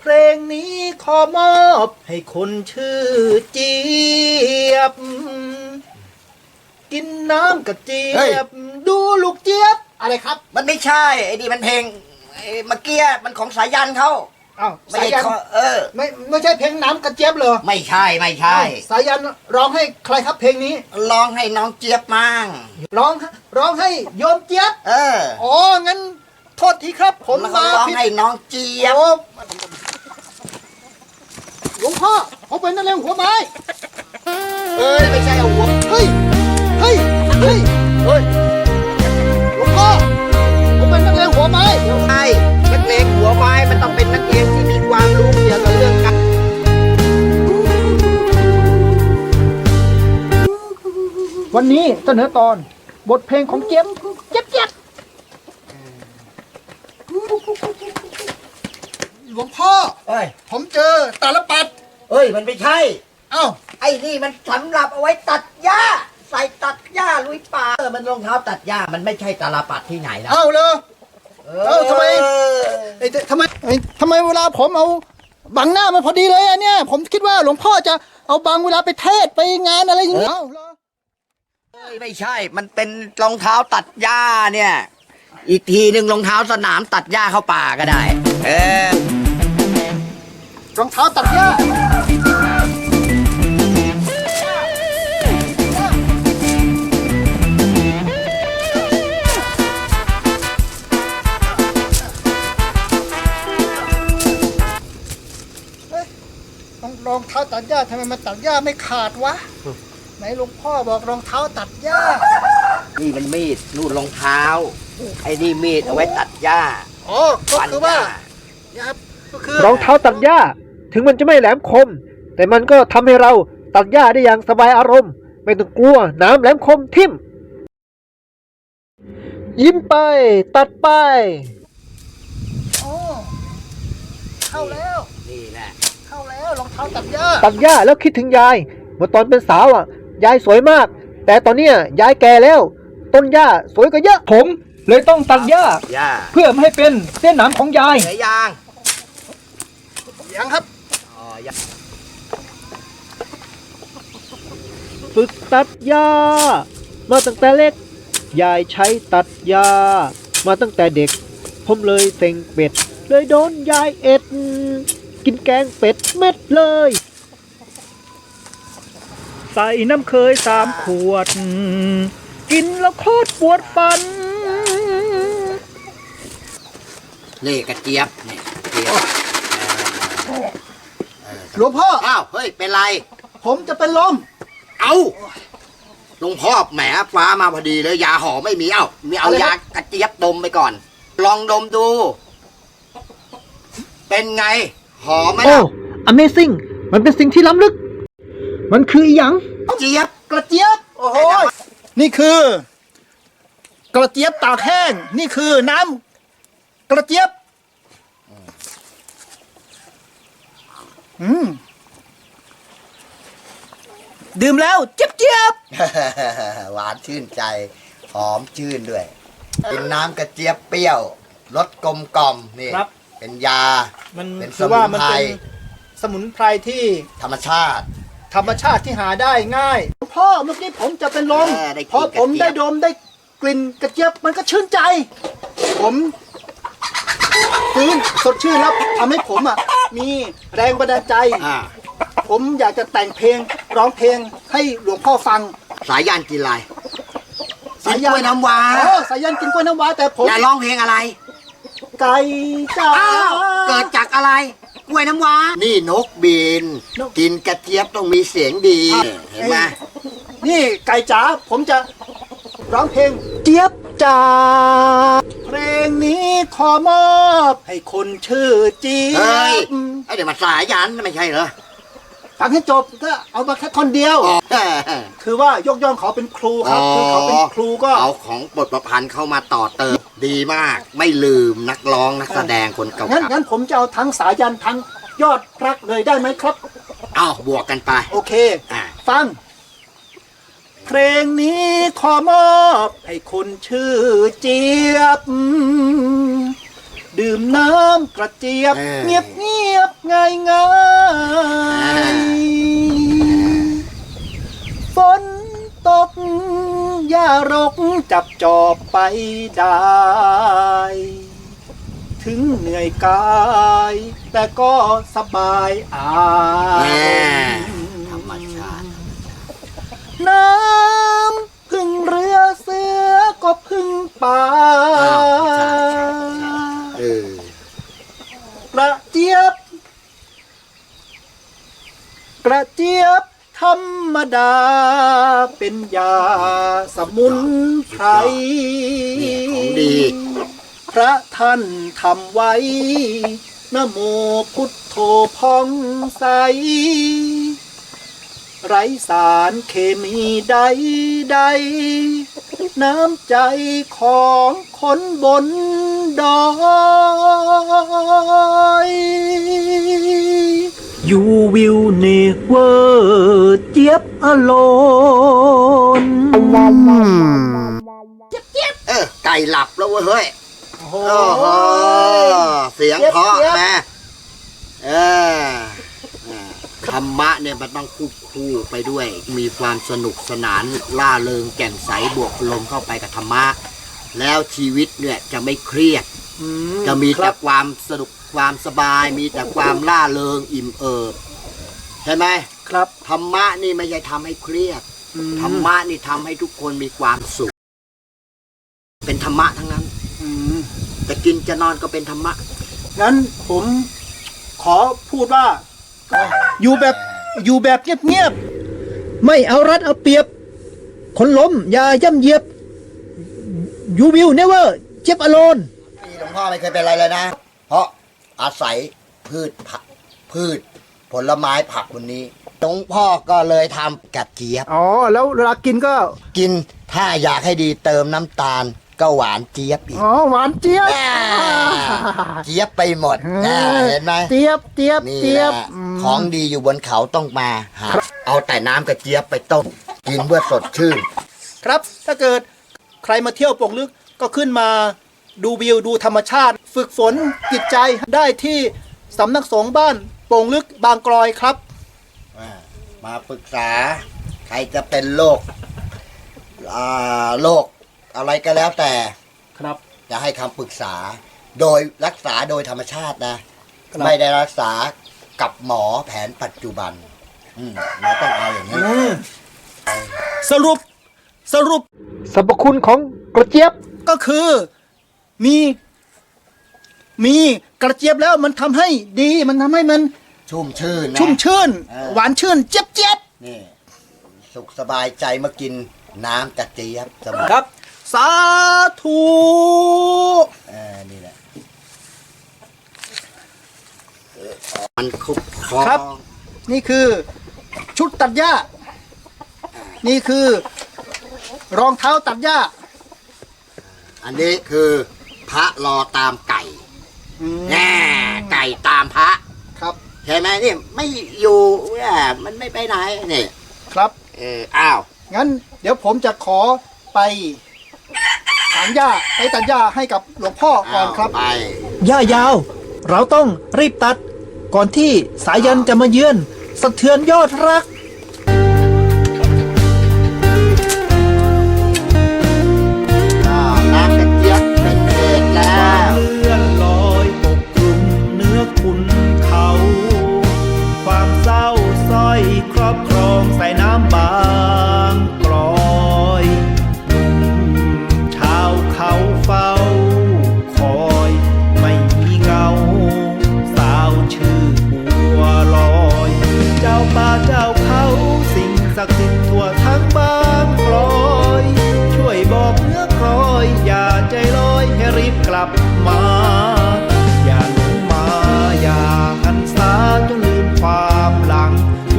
เพลงนี้ขอมอบให้คนชื่อเจี๊ยบ กินน้ำกับเจี๊เฮ้ยยบ ดูลูกเจี๊ยบ อะไรครับมันไม่ใช่ ไอ้นี่มันเพลงไอ้เมื่อกี้มันของสายันเขาอ้าวไม่สาใช่ยันเขาเออ ไม่ไม่ใช่เพลงน้ำกับเจี๊ยบเหรอไม่ใช่ไม่ใช่อ้าวสายันร้องให้ใครครับเพลงนี้ร้องให้น้องเจี๊ยบมั่งร้องร้องให้โยมเจี๊ยบเอออ๋องั้นโทษทีครับ ผมแล้วก็มาร้องผิดให้น้องเจี๊ยบโอ้ หลวงพ่อเขาเป็นนักเลงหัวไม้เอ้ยไม่ใช่เอาหัวเฮ้ยเฮ้ยเฮ้ยเฮ้ยหลวงพ่อผมเป็นนักเลงหัวไม้ใช่นักเลงหัวไม้มันต้องเป็นนักเลงที่มีความรู้เกี่ยวกับเรื่องการวันนี้เสนอตอนบทเพลงของเจี๊ยบเจี๊ยบเจี๊ยบ หลวงพ่อ เอ้ย ผมเจอตาลปัด เอ้ย มันไม่ใช่ เอ้าไอ้นี่มันสำหรับเอาไว้ตัดหญ้า ใส่ตัดหญ้าลุยป่าเออมันรองเท้าตัดหญ้ามันไม่ใช่ตาลปัดที่ไหนนะเอ้าเลย เอเอ้าทำไมไอ้ยทำไมไอ้ยทำไมเวลาผมเอาบังหน้ามันพอดีเลยอะเนี่ย ผมคิดว่าหลวงพ่อจะเอาบังเวลาไปเทศไปงานอะไรอย่างเงี้ยเอ้าเหรอเอ้ยไม่ใช่ มันเป็นรองเท้าตัดหญ้าเนี่ย อีกทีหนึ่งรองเท้าสนามตัดหญ้าเข้าป่าก็ได้ เออ รองเท้าตัดหญ้าเอ๊ะรองรองเท้าตัดหญ้าทำไมมันตัดหญ้าไม่ขาดวะ ไหนหลวงพ่อบอกรองเท้าตัดหญ้า นี่มันมีดนู่นรองเท้า ไอ้นี่มีดเอาไว้ตัดหญ้า อ๋อก็ฟันคือหว่าญ้าเนี่ยครับก็คือรองเท้าตัดหญ้า ถึงมันจะไม่แหลมคม แต่มันก็ทำให้เราตัดหญ้าได้อย่างสบายอารมณ์ ไม่ต้องกลัวน้ำแหลมคมทิ่ม ยิ้มไป ตัดไป อ๋อเข้าแล้ว นี่แหละเข้าแล้วรองเท้าตัดหญ้าตัดหญ้าแล้วคิดถึงยาย เมื่อตอนเป็นสาวอะ ยายสวยมาก แต่ตอนเนี้ยยายแก่แล้ว ต้นหญ้าสวยกว่าเยอะ ผมเลยต้องตัดหญ้าหญ้าเพื่อไม่ให้เป็นเส้นหนามของยาย เหลือยาง ยังครับ อ๋อหญ้าฝึกตัดหญ้า มาตั้งแต่เล็ก ยายใช้ตัดหญ้า มาตั้งแต่เด็ก ผมเลยเซ็งเป็ด เลยโดนยายเอ็ด กินแกงเป็ดเม็ดเลย ใส่น้ำเคยสามขวด กินแล้วโคตรปวดฟันนี่กระเจี๊ยบเนี่เจี๊ยบ หลวงพ่อ อ้าวเฮ้ยเป็นไร ผมจะเป็นลม เอาหลวงพ่อแหมฟ้ามาพอดีเลยยาหอมไม่มีเอ้ามีเอาอะไรครับยากระเจี๊ยบดมไปก่อน ลองดมดู เป็นไง หอมไหมโอ้ ล่ะ Amazing มันเป็นสิ่งที่ล้ำลึก มันคืออหยัง เจี๊ยบ กระเจี๊ยบ โอ้โหนี่คือ กระเจี๊ยบตากแห้ง นี่คือน้ำกระเจี๊ยบ อืมดื่มแล้วเจี๊ยบเจี๊ยบหวานชื่นใจหอมชื่นด้วย เป็นน้ำกระเจี๊ยบเปรี้ยวรสกลมกล่อมนี่ครับ เป็นยา มันเป็นสคือมุว่านมันไพรเป็นสมุนไพรที่ธรรมชาติ ธรรมชาติที่หาได้ง่าย พ่อเมื่อกี้ผมจะเป็นลมเออได้กลิ่นพอผมกระเจี๊ได้ยบดมได้กลิ่นกระเจี๊ยบมันก็ชื่นใจ ผมฟื้นสดชื่นแล้วทำให้ผมอะ มีแรงบันดาลใจ อ่าผมอยากจะแต่งเพลงร้องเพลงให้หลวงพ่อฟังสายยานกินอะไรสากินยักล้วยน้ำว้าอ๋อสายันกินกล้วยน้ำว้าแต่ผมอย่าร้องเพลงอะไรไก่จ้า อ้าวเกิดจากอะไรกล้วยน้ำว้านี่นกบิน นก กินกระเจี๊ยบต้องมีเสียงดีเห็นไหมนี่ไก่จ๋าผมจะร้องเพลงเจี๊ยบจ๋า เพลงนี้ขอมอบให้คนชื่อเจี๊เฮ้ยยบไอเดี๋ยวมาสายยันไม่ใช่เหรอฟังให้จบก็เอามาแค่ท่อนเดียวอ๋อคือว่ายกย่องเขาเป็นครูครับคือเขาเป็นครูก็เอาของบทประพันธ์เข้ามาต่อเติมดีมาก ไม่ลืมนักร้องนักแสดงคนเก่างั้นงั้นผมจะเอาทั้งสายันทั้งยอดรักเลยได้ไหมครับๆเอาบวกกันไป โอเคอ่าฟัง เพลงนี้ขอมอบให้คนชื่อเจี๊ยบ ดื่มน้ำกระเจี๊ยบเงียบเงียบง่ายง่ายฝนตกหญ้ารกจับจอบไปได้ ถึงเหนื่อยกาย แต่ก็สบายอาแม่รมณ์ธรรมชาติ น้ำพึ่งเรือเสือก็พึ่งป่าอ้าวใช่ใช่ใช่เออกระเจี๊ยบ กระเจี๊ยบธรรมดาเป็นยาสมุนไพรของดี พระท่านทำไว้นะโมพุทโธพองใส ไรสารเคมีใดใดๆน้ำใจของคนบนดอย You will never เจี๊ยบ alone เออไก่หลับแล้วเว้ยเฮ้ยโอ้โหโอ้โหเสียงเพราะเจี๊ยบนะเอออ่า ธรรมะเนี่ยมันต้องคู่คู่ไปด้วย มีความสนุกสนานล่าเริงแก่นใสบวกลมเข้าไปกับธรรมะ แล้วชีวิตเนี่ยจะไม่เครียดอืจะมีคแต่รับความสนุกความสบาย มีแต่ความล่าเริงอิ่มเอิบใช่ไหมครับธรรมะนี่ไม่ใช่ทำให้เครียดอืธรรมะนี่ทำให้ทุกคนมีความสุข เป็นธรรมะทั้งนั้นอืมจะกินจะนอนก็เป็นธรรมะงั้นผมขอพูดว่า อยู่แบบอยู่แบบเงียบๆ ไม่เอารัดเอาเปรียบ คนล้มอย่าย่ำเหยียบ You will never เจ็บอโลนนี่หลวงพ่อไม่เคยเป็นอะไรเลยนะ เพราะอาศัยพืชผักพืช ผลไม้ผักคนนี้หลวงพ่อก็เลยทำกระเจี๊ยบ อ๋อ แล้วเวลากินก็ กินถ้าอยากให้ดีเติมน้ำตาล ก็หวานเจี๊ยบอีกอ๋อหวานเจี๊ยบแม่เจี๊ยบไปหมดแม่เห็นไหมเจี๊ยบเจี๊ยบนี่เจี๊แหยละบมของดีอยู่บนเขาต้องมาหาเอาแต่น้ำกระเจี๊ยบไปต้มกินเพื่อสดชื่น ครับ ถ้าเกิดใครมาเที่ยวโป่งลึกก็ขึ้นมาดูวิวดูธรรมชาติ ฝึกฝนจิตใจได้ที่สำนักสงฆ์บ้านโป่งลึกบางกลอยครับ อ่ามาปรึกษา ใครจะเป็นโรคอ่าโรค อะไรก็แล้วแต่ครับ จะให้คำปรึกษา โดยรักษาโดยธรรมชาตินะ ครับไม่ได้รักษากับหมอแผนปัจจุบัน อืมเราต้องเอาอย่างนี้สรุปสรุปสรรพคุณของกระเจี๊ยบ ก็คือ มี มีกระเจี๊ยบแล้วมันทำให้ดี มันทำให้มันชุ่มชื่นนะ ชุ่มชื่น เออ หวานชื่น เจี๊ยบเจี๊ยบนี่ สุขสบายใจเมื่อกินน้ำกระเจี๊ยบสมุนครับ สาธุเออนี่แหละเออมันคุกคอครับ นี่คือชุดตัดหญ้า นี่คือรองเท้าตัดหญ้า อันนี้คือพระรอตามไก่อืมแน่ไก่ตามพระ ครับใช่ไหมนี่ไม่อยู่แหมมันไม่ไปไหนนี่ครับ เอออ้าว งั้นเดี๋ยวผมจะขอไปถางหญ้าไปตัดหญ้าให้กับหลวงพ่อก่อนครับ ไปหญ้ายาว เราต้องรีบตัด ก่อนที่สายันจะมาเยือน สะเทือนยอดรัก